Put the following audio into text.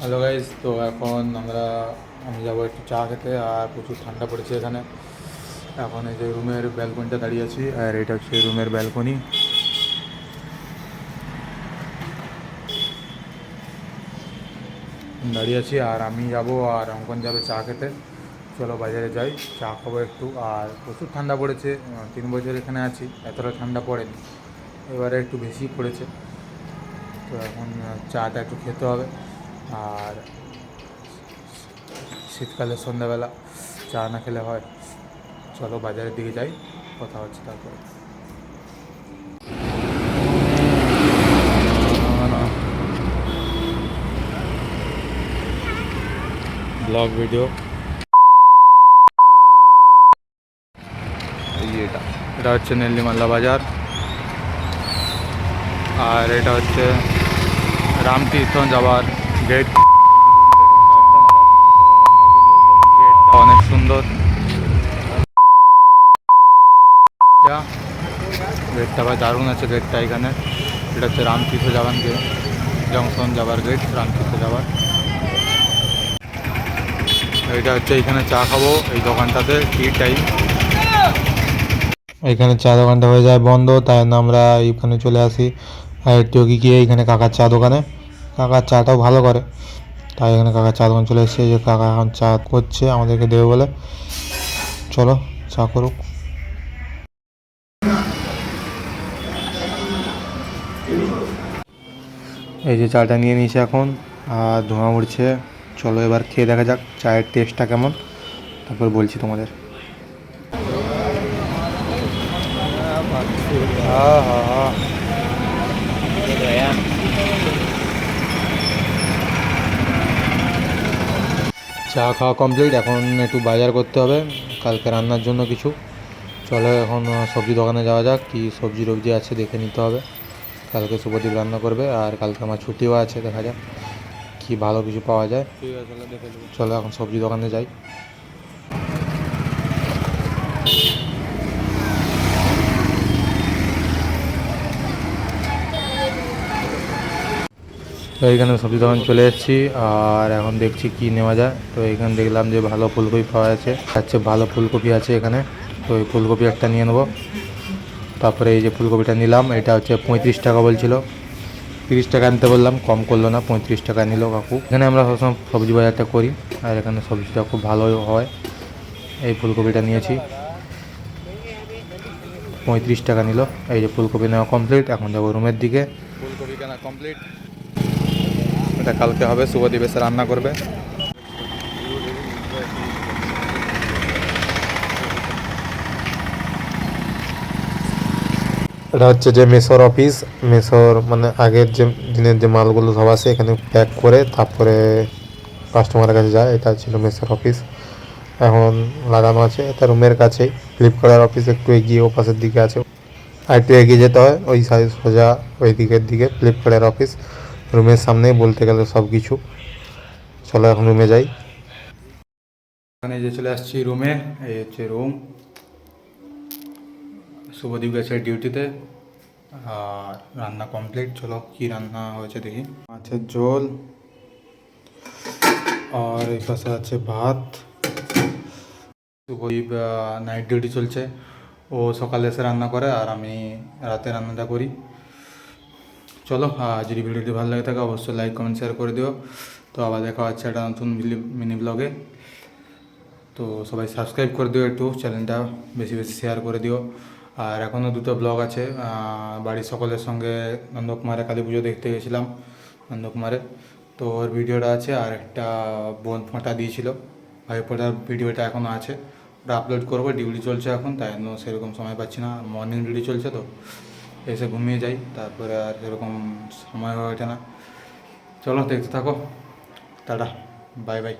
Hello guys তো এখন আমরা, আমি যাব একটু চা খেতে, আর প্রচুর ঠান্ডা পড়েছে এখানে। এখন এই যে রুমের ব্যালকনিটা দাঁড়িয়ে আছি, আর এটা হচ্ছে রুমের ব্যালকনি দাঁড়িয়ে আছি, আর আমি যাব, আর অঙ্কন যাবে চা খেতে। চলো বাজারে যাই, চা খাব একটু, আর প্রচুর ঠান্ডা পড়েছে তিন বছর এখানে আছি, এতটা ঠান্ডা পড়েনি। এবারে একটু বেশি পড়েছে। তো এখন চাটা একটু খেতে হবে। আর শীতকালে সন্ধ্যাবেলা চা না খেলে হয়। চলো বাজারের দিকে যাই, কথা হচ্ছে তারপরে। Blog video. এটা এটা হচ্ছে নেল্লিমাল্লা বাজার। আর এটা হচ্ছে রামতীর্থ যাওয়ার গেট গেটটা অনেক সুন্দর। গেটটা ভাই দারুণ আছে গেটটা এখানে। এটা হচ্ছে রামতীর্থ যাওয়ার গেট জংশন যাবার গেট রামতীর্থ যাবার। এটা হচ্ছে এখানে চা খাব এই দোকানটাতে টি টাইম এখানে চা দোকানটা হয়ে যায় বন্ধ, তাই আমরা এইখানে চলে আসি। আর যোগী গিয়ে এখানে কাকার চা দোকানে। কাকার চাটাও ভালো করে। তাই এখানে কাকার চা দোকান চলে এসেছে যে কাকা এখন চা করছে, আমাদেরকে দেবে বলে। চলো, চা করুক। এই যে চাটা নিয়ে নিয়েছে এখন, আর ধোঁয়া উঠছে চলো এবার খেয়ে দেখা যাক চায়ের টেস্টটা কেমন। তারপর বলছি তোমাদের। আহা। চা খাওয়া কমপ্লিট এখন একটু বাজার করতে হবে কালকে রান্নার জন্য কিছু। চলো এখন সবজি দোকানে যাওয়া যাক কি সবজি টবজি আছে দেখে নিতে হবে। কালকে শুভদীপ রান্না করবে আর কালকে আমার ছুটিও আছে দেখা যাক কি ভালো কিছু পাওয়া যায়। চলো এখন সবজি দোকানে যাই। তো এইখানে সবজি দোকান চলে এসেছি আর এখন দেখছি কি নেওয়া যায়। তো এখানে দেখলাম যে ভালো ফুলকপি পাওয়া যাচ্ছে আচ্ছা ভালো ফুলকপি আছে এখানে। তো এই ফুলকপি একটা নিয়ে নেব। তারপরে এই যে ফুলকপিটা নিলাম, এটা হচ্ছে পঁয়ত্রিশ টাকা বলছিল। তিরিশ টাকা আনতে বললাম, কম করল না, পঁয়ত্রিশ টাকা নিল কাকু। এখানে আমরা সবসময় সবজি বাজারটা করি, আর এখানে সবজিটা খুব ভালো হয়। এই ফুলকপিটা নিয়েছি। পঁয়ত্রিশ টাকা নিল, এই যে ফুলকপি নেওয়া কমপ্লিট এখন যাব রুমের দিকে। ফুলকপি কেনা কমপ্লিট এটা কালকে হবে শুভদীপ এসে রান্না করবে। এটা হচ্ছে যে মেসোর অফিস। মেসোর মানে আগের যে দিনের যে মালগুলো সব আছে, এখানে প্যাক করে তারপরে কাস্টমারের কাছে যায়। এটা ছিল মেসোর অফিস। এখন লাগানো আছে। এটা রুমের কাছেই। ফ্লিপকার্টের অফিস একটু এগিয়ে, ও পাশের দিকে আছে। আর একটু এগিয়ে যেতে হয়, ওই সাইড সোজা ওই দিকের দিকে ফ্লিপকার্টের অফিস। রুমের সামনেই বলতে গেলে সব কিছু। চলো এখন রুমে যাই। এখানে যে চলে আসছি রুমে, এই হচ্ছে রুম শুভদীপ গেছে ডিউটিতে আর রান্না কমপ্লিট চলো কি রান্না হয়েছে দেখি। মাছের ঝোল, আর এই পাশে আছে ভাত। শুভদীপ নাইট ডিউটি চলছে। ও সকালে এসে রান্না করে, আর আমি রাতে রান্নাটা করি। চলো যদি ভিডিওটি ভালো লাগে থাকে, অবশ্যই লাইক কমেন্ট শেয়ার করে দিও। তো আবার দেখা হচ্ছে একটা নতুন মিনি ব্লগে তো সবাই সাবস্ক্রাইব করে দিও একটু চ্যানেলটা বেশি বেশি শেয়ার করে দিও। আর এখনও দুটো ব্লগ আছে বাড়ির সকলের সঙ্গে নন্দকুমারে কালী পুজো দেখতে গেছিলাম নন্দকুমারে তো ওর ভিডিওটা আছে, আর একটা বোন ফোঁটা দিয়েছিল। ভাই ফোঁটার ভিডিওটা এখনও আছে। ওটা আপলোড করব ডিউটি চলছে এখন, তাই জন্য সেরকম সময় পাচ্ছি না। মর্নিং ডিউটি চলছে তো। এসে ঘুমিয়ে যাই, তারপরে আর সেরকম সময় হয়ে ওঠে না। চলো, দেখতে থাকো। Tata, bye bye.